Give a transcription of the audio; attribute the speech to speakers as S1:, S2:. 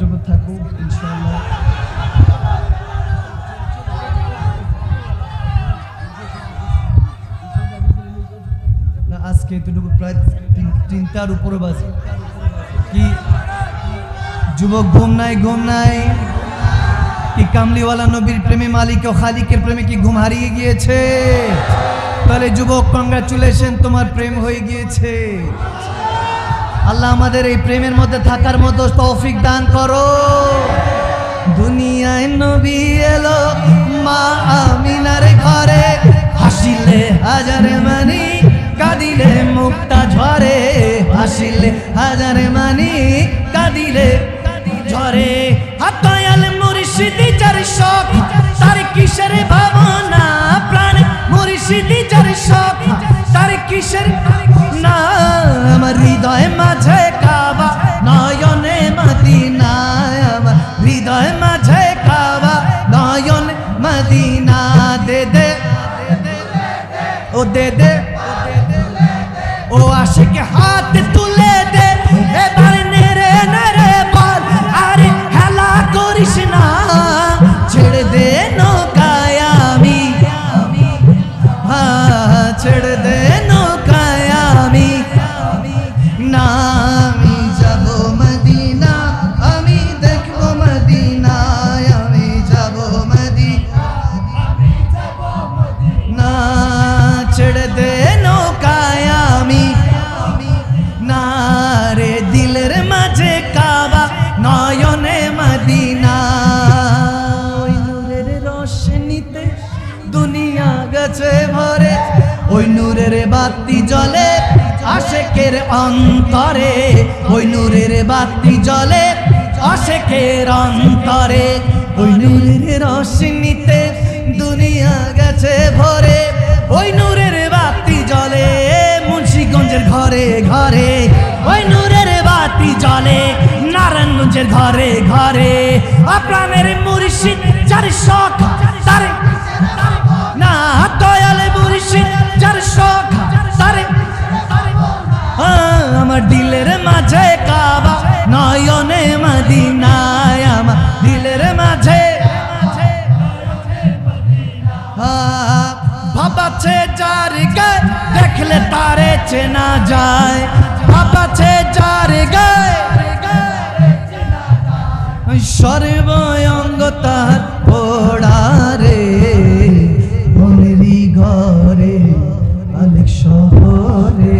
S1: থাকুক, ইনশাআল্লাহ। না, আজকে এতটুকু প্রায় তিন- তিনটার উপরে বাজে। কি? যুবক ঘুম নাই ঘুম নাই। কি কামলিওয়ালা নবীর প্রেমে মালিক ও খালিকের প্রেমে কি ঘুম হারিয়ে গিয়েছে? তাহলে যুবক কংগ্রাচুলেশন তোমার প্রেম হয়ে গিয়েছে। আল্লাহ আমাদের এই প্রেমের মধ্যে থাকার মতো তৌফিক দান করো। দুনিয়ায় নবী এলো, মা আমিনার ঘরে। হাসিলে হাজারে মানি, কাঁদিলে মুক্তা ঝরে। হাসিলে হাজারে মানি, কাঁদিলে ঝরে। হাতায়াল মুর্শিদি যার শখ, তার কিসের ভাবনা প্রাণ? মুর্শিদি যার শখ, তার কিসের না? আমার হৃদয় দে দে ও আশিক হাত তুলে বাতি জ্বলে আশেকের অন্তরে, ওই নূরের বাতি জ্বলে আশেকের অন্তরে। ওই নূরের রোশনীতে দুনিয়া গেছে ভরে, ওই নূরের বাতি জ্বলে মুন্সিগঞ্জের ঘরে ঘরে। ওই নূরের বাতি জলে নারায়ণগঞ্জের ঘরে ঘরে। আপনাদের মুর্শিদ চারি শখ না চেনা যায় ভাবাছে যার গায়ে সর্বঙ্গ তার